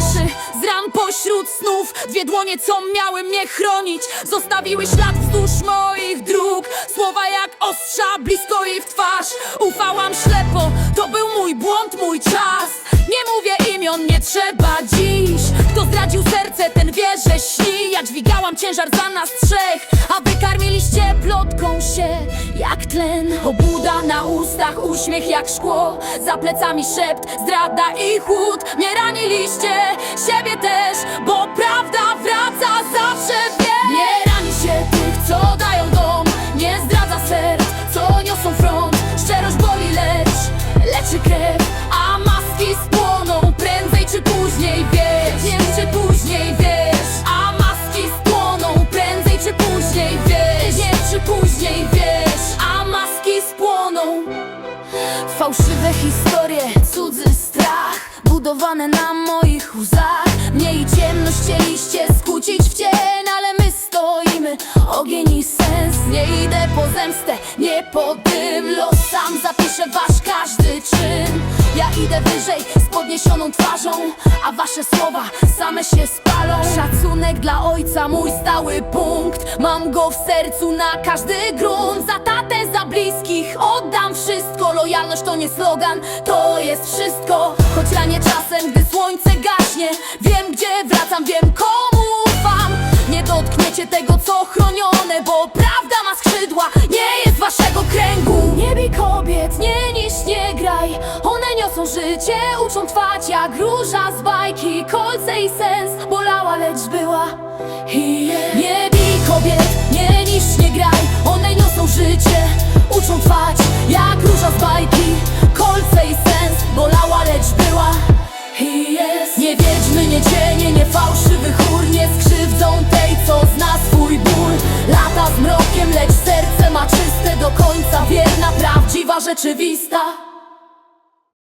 z ran pośród snów. Dwie dłonie, co miały mnie chronić. Zostawiły ślad wzdłuż moich dróg. Słowa jak ostrza, blisko i w twarz. Ufałam ślepo, to był mój błąd, mój czas. Nie mówię imion, nie trzeba dziś. Kto zdradził serce, ten wie, że śni. Ja dźwigałam ciężar za nas trzech A wy karmiliście plotką się jak tlen. Obuda na ustach, uśmiech jak szkło. Za plecami szept, zdrada i chłód. Mnie raniliście, Fałszywe historie, cudzy strach Budowane na moich łzach. Mnie i ciemność chcieliście skłócić w cień Ale my stoimy, ogień i sens. Nie idę po zemstę, nie po dym. Los sam zapisze wasz każdy czyn. Ja idę wyżej z podniesioną twarzą A wasze słowa same się spalą. Szacunek dla ojca, mój stały punkt. Mam go w sercu na każdy grunt. Za tatę, za bliskich oddam Lojalność to nie slogan, to jest wszystko. Choć ranię czasem, gdy słońce gaśnie Wiem gdzie wracam, wiem komu ufam. Nie dotkniecie tego co chronione Bo prawda ma skrzydła, nie jest waszego kręgu. Nie bij kobiet, nie niż, nie graj. One niosą życie, uczą trwać jak róża z bajki. Kolce i sens, bolała lecz była I nie cienie, nie fałszywy chór Nie skrzywdzą tej, co zna swój ból. Lata z mrokiem, lecz serce ma czyste do końca Wierna, prawdziwa, rzeczywista